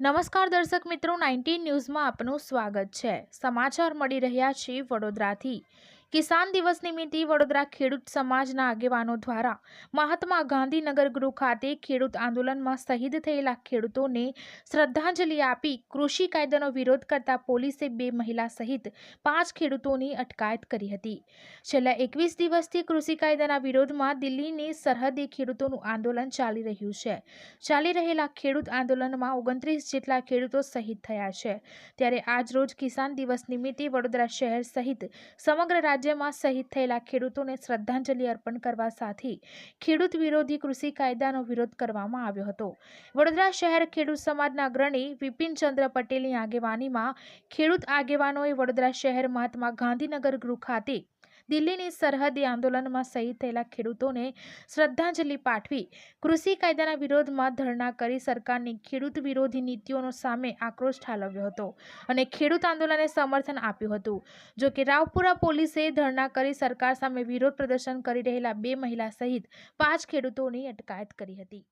નમસ્કાર દર્શક મિત્રો નાઇન્ટીન ન્યૂઝમાં આપનું સ્વાગત છે. સમાચાર મળી રહ્યા છે વડોદરાથી. કિસાન દિવસ નિમિત્તે વડોદરા ખેડૂત સમાજના આગેવાનો દ્વારા મહાત્મા ગાંધીનગર ગૃહ ખાતે ખેડૂત આંદોલનમાં શહીદ થયેલા ખેડૂતોને શ્રદ્ધાંજલિ આપી કૃષિ કાયદાનો વિરોધ કરતા પોલીસે બે મહિલા સહિત પાંચ ખેડૂતોની અટકાયત કરી હતી. છેલ્લા એકવીસ દિવસથી કૃષિ કાયદાના વિરોધમાં દિલ્હીની સરહદે ખેડૂતોનું આંદોલન ચાલી રહ્યું છે. ચાલી રહેલા ખેડૂત આંદોલનમાં ઓગણત્રીસ જેટલા ખેડૂતો શહીદ થયા છે. ત્યારે આજ રોજ કિસાન દિવસ નિમિત્તે વડોદરા શહેર સહિત સમગ્ર રાજ્યમાં શહીદ થયેલા ખેડૂતોને શ્રદ્ધાંજલિ અર્પણ કરવા સાથે ખેડૂત વિરોધી કૃષિ કાયદાનો વિરોધ કરવામાં આવ્યો હતો. વડોદરા શહેર ખેડૂત સમાજના અગ્રણી વિપિનચંદ્ર પટેલની આગેવાનીમાં ખેડૂત આગેવાનોએ વડોદરા શહેર મહાત્મા ગાંધીનગર ગૃહ ખાતે દિલ્હીની સરહદી આંદોલનમાં શહીદ થયેલા ખેડૂતોને શ્રદ્ધાંજલિ પાઠવી કૃષિ કાયદાના વિરોધમાં ધરણા કરી સરકારની ખેડૂત વિરોધી નીતિઓનો સામે આક્રોશ ઠાલવ્યો હતો અને ખેડૂત આંદોલનને સમર્થન આપ્યું હતું. જો કે રાવપુરા પોલીસે ધરણા કરી સરકાર સામે વિરોધ પ્રદર્શન કરી રહેલા બે મહિલા સહિત પાંચ ખેડૂતોની અટકાયત કરી હતી.